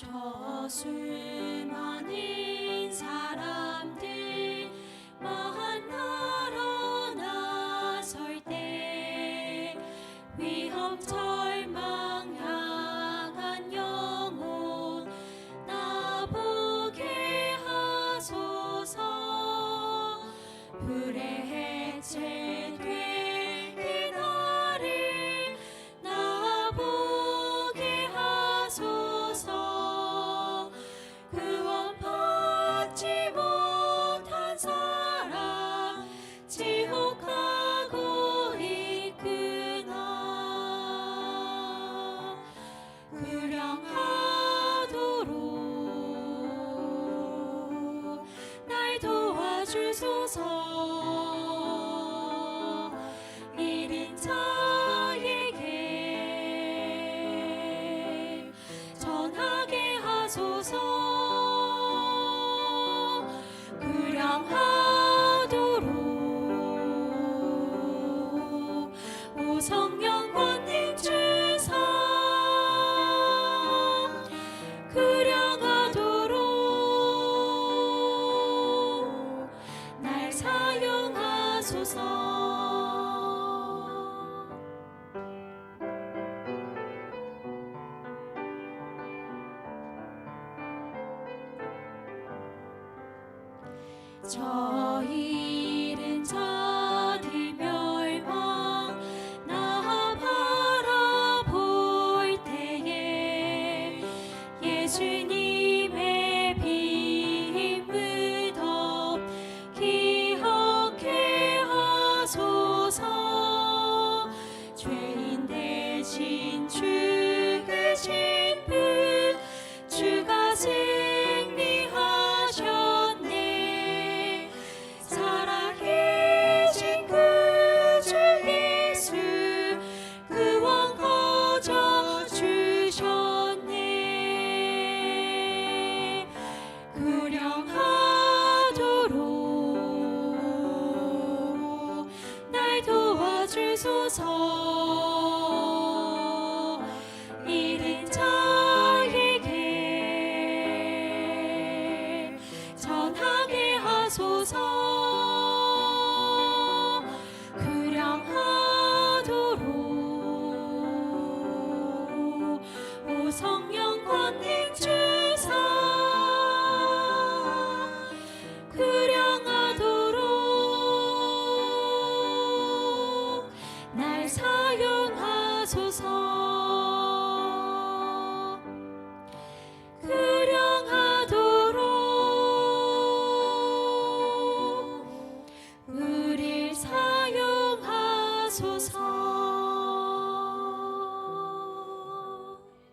저 수많은 사람들 주소서. 이린 자에게 전하게 하소서. 저 일은 주님. 주소서. 이른 자에게 전하게 하소서. 구량하도록 오 성령 권능 주 하소서.